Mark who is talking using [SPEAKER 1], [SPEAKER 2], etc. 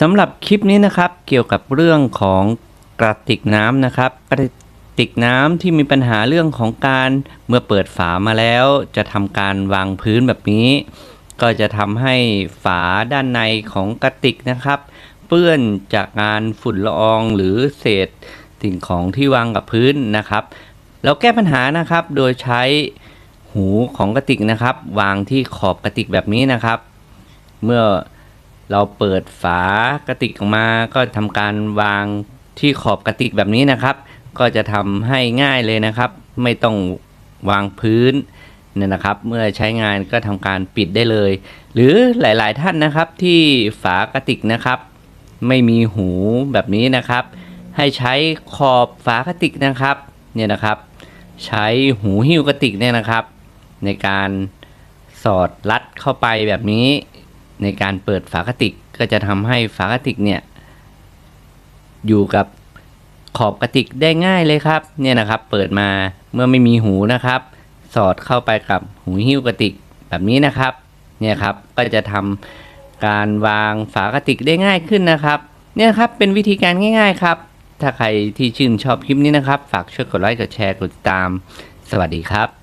[SPEAKER 1] สำหรับคลิปนี้นะครับเกี่ยวกับเรื่องของกระติกน้ำนะครับ กระติกน้ำที่มีปัญหาเรื่องของการเมื่อเปิดฝามาแล้ว จะทำการวางพื้นแบบนี้ ก็จะทำให้ฝาด้านในของกระติกนะครับ เปื้อนจากงานฝุ่นละอองหรือเศษสิ่งของที่วางกับพื้นนะครับ เราแก้ปัญหานะครับโดยใช้หูของกระติกนะครับ วางที่ขอบกระติกแบบนี้นะครับ เมื่อ เราเปิดฝากระติกออกมาก็ทำการวางที่ขอบกระติกแบบนี้นะครับ ก็จะทำให้ง่ายเลยนะครับ ไม่ต้องวางพื้นเนี่ยนะครับ เมื่อใช้งานก็ทำการปิดได้เลย หรือหลาย ๆ ท่านนะครับที่ฝากระติกนะครับ ไม่มีหูแบบนี้นะครับ ให้ใช้ขอบฝากระติกนะครับเนี่ยนะครับ ใช้หูหิ้วกระติกเนี่ยนะครับ ในการสอดรัดเข้าไปแบบนี้ ในการเปิดฝากระติกก็จะทำให้ฝากระติกเนี่ยอยู่กับขอบกระติกได้ง่ายเลยครับเนี่ยนะครับ เปิดมาเมื่อไม่มีหูนะครับ สอดเข้าไปกับหูหิ้วกระติกแบบนี้นะครับเนี่ยครับก็จะทำการวางฝากระติกได้ง่ายขึ้นนะครับ เนี่ยครับเป็นวิธีการง่าย ๆครับ ถ้าใครที่ชื่นชอบคลิปนี้นะครับ ฝากช่วยกดไลค์กดแชร์กดติดตาม สวัสดีครับ